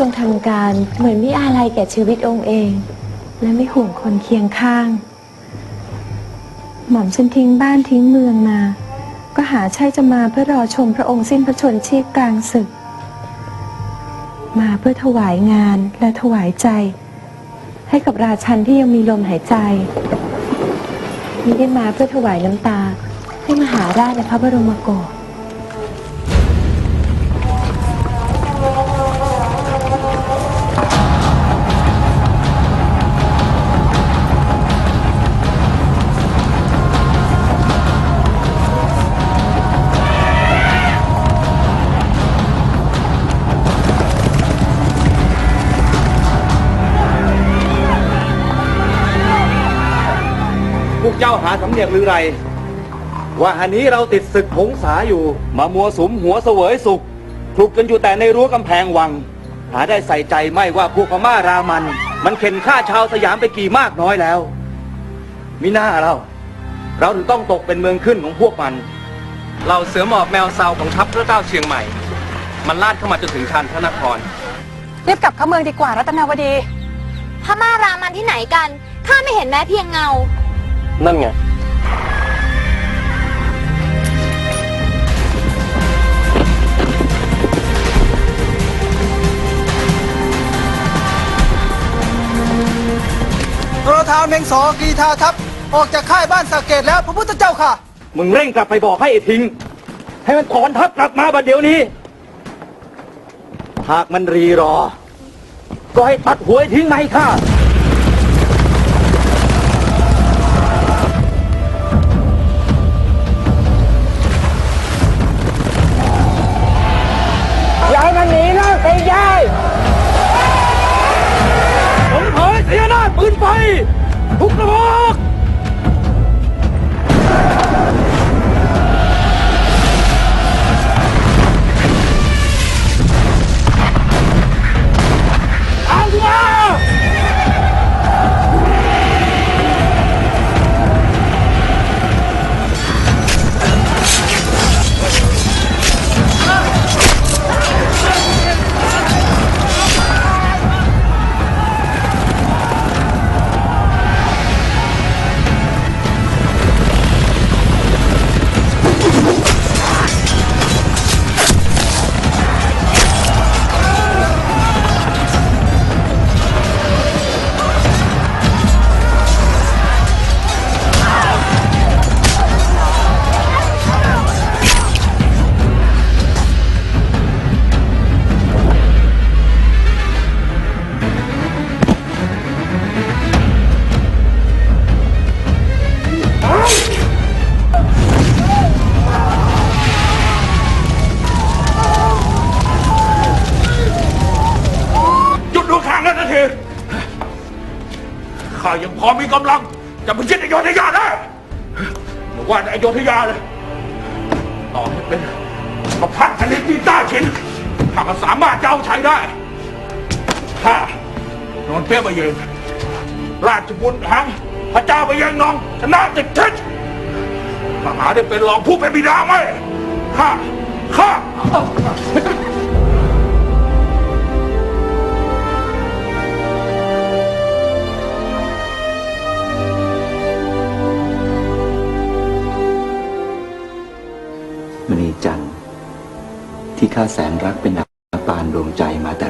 ทรงทำการเหมือนไม่อาลัยแก่ชีวิตองค์เอง และไม่ห่วงคนเคียงข้าง หม่อมฉันทิ้งบ้านทิ้งเมืองมา ก็หาใช่จะมาเพื่อรอชมพระองค์สิ้นพระชนชีพกลางศึก มาเพื่อถวายงานและถวายใจ ให้กับราชันที่ยังมีลมหายใจมิได้มาเพื่อถวายน้ำตาให้มหาราชในพระบรมโกศ เจ้าหาสำเนียกหรือไร ว่าอันนี้เราติดศึกหงสาอยู่มามัวสุมหัวเสวยสุขคลุกกันอยู่แต่ในรั้วกำแพงวัง หาได้ใส่ใจไม่ว่าพวกพม่ารามัน มันเข็นฆ่าชาวสยามไปกี่มากน้อยแล้วมิน่าเราเราถึงต้องตกเป็นเมืองขึ้นของพวกมัน เราเสือหมอบแมวเซาของทัพพระเจ้าเชียงใหม่ มันลาดเข้ามาจนถึงชานพระนคร รีบกลับเข้าเมืองดีกว่ารัตนาวดี พม่ารามันที่ไหนกัน ข้าไม่เห็นแม้เพียงเงา นั่นไง โทรทานเมงสอกีทาทัพ ออกจากค่ายบ้านสาเกตแล้วพระพุทธเจ้าค่ะ มึงเร่งกลับไปบอกให้ไอ้ทิ้งให้มันถอนทัพกลับมาบัดเดี๋ยวนี้ หากมันรีรอ ก็ให้ตัดหัวไอ้ทิ้งมาให้ข้า ทุกกระบอก ข้ายังพอมีกำลัง จะไปยึดอโยธยาได้เมื่อวานอโยธยาเลยต่อให้เป็นประพัดชนิดที่ต้าฉินข้าก็สามารถจะเอาใช้ได้ข้านอนเปี้ยมาเยืนราชบุตรหังพระเจ้าไปยังนองชนะติดทิศมหาได้เป็นรองผู้เป็นบิดาไหมข้าข้า จันทร์ที่ข้าแสนรักเป็นอัปปานดวงใจมาแต่